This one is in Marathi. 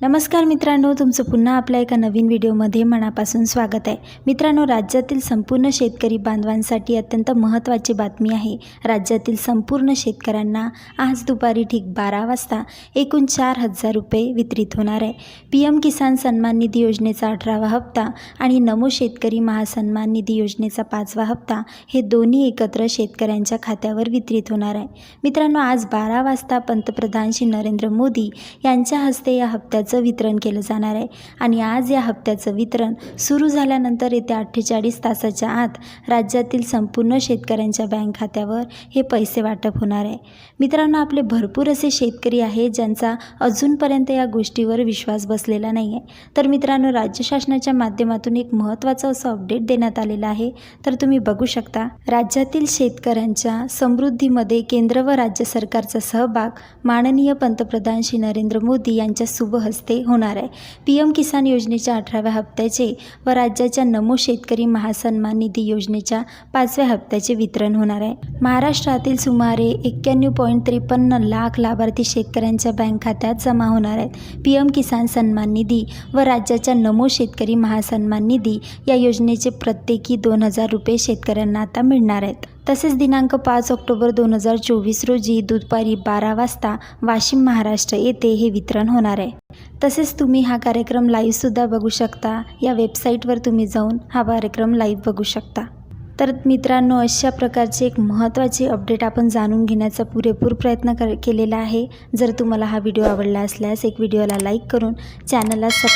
नमस्कार मित्रांनो तुमचं पुन्हा आपल्या एका नवीन व्हिडिओमध्ये मनापासून स्वागत आहे. मित्रांनो राज्यातील संपूर्ण शेतकरी बांधवांसाठी अत्यंत महत्त्वाची बातमी आहे. राज्यातील संपूर्ण शेतकऱ्यांना आज दुपारी ठीक बारा वाजता एकूण चार हजार रुपये वितरित होणार आहे. पी एम किसान सन्मान निधी योजनेचा अठरावा हप्ता आणि नमो शेतकरी महासन्मान निधी योजनेचा पाचवा हप्ता हे दोन्ही एकत्र शेतकऱ्यांच्या खात्यावर वितरित होणार आहे. मित्रांनो आज बारा वाजता पंतप्रधान श्री नरेंद्र मोदी यांच्या हस्ते या हप्त्याचं वितरण केलं जाणार आहे. आणि आज या हप्त्याचं वितरण सुरू झाल्यानंतर येत्या अठ्ठेचाळीस तासाच्या आत राज्यातील संपूर्ण शेतकऱ्यांच्या बँक खात्यावर हे पैसे वाटप होणार आहे. मित्रांनो आपले भरपूर असे शेतकरी आहेत ज्यांचा अजूनपर्यंत या गोष्टीवर विश्वास बसलेला नाही आहे तर मित्रांनो राज्य शासनाच्या माध्यमातून एक महत्त्वाचं असं अपडेट देण्यात आलेलं आहे. तर तुम्ही बघू शकता राज्यातील शेतकऱ्यांच्या समृद्धीमध्ये केंद्र व राज्य सरकारचा सहभाग माननीय पंतप्रधान श्री नरेंद्र मोदी यांच्या शुभ हस्ते होणार आहे. पी एम किसान योजनेच्या अठराव्या हप्त्याचे व राज्याच्या नमो शेतकरी महासन्मान निधी योजनेच्या पाचव्या हप्त्याचे वितरण होणार आहे. महाराष्ट्रातील सुमारे एक्क्याण्णव पॉईंट त्रेपन्न लाख लाभार्थी शेतकऱ्यांच्या बँक खात्यात जमा होणार आहेत. पी एम किसान सन्मान निधी व राज्याच्या नमो शेतकरी महासन्मान निधी या योजनेचे प्रत्येकी दोन हजार रुपये शेतकऱ्यांना आता मिळणार आहेत. तसेच दिनांक पाच ऑक्टोबर दोन हजार चोवीस रोजी दुपारी बारा वाजता वाशिम महाराष्ट्र येथे हे वितरण होणार आहे. तसेच तुम्ही हा कार्यक्रम लाईव्हसुद्धा बघू शकता. या वेबसाईटवर तुम्ही जाऊन हा कार्यक्रम लाईव्ह बघू शकता. तर मित्रांनो अशा प्रकारचे एक महत्त्वाचे अपडेट आपण जाणून घेण्याचा पुरेपूर प्रयत्न कर केलेला आहे. जर तुम्हाला हा व्हिडिओ आवडला असल्यास एक व्हिडिओला लाईक करून चॅनलला सब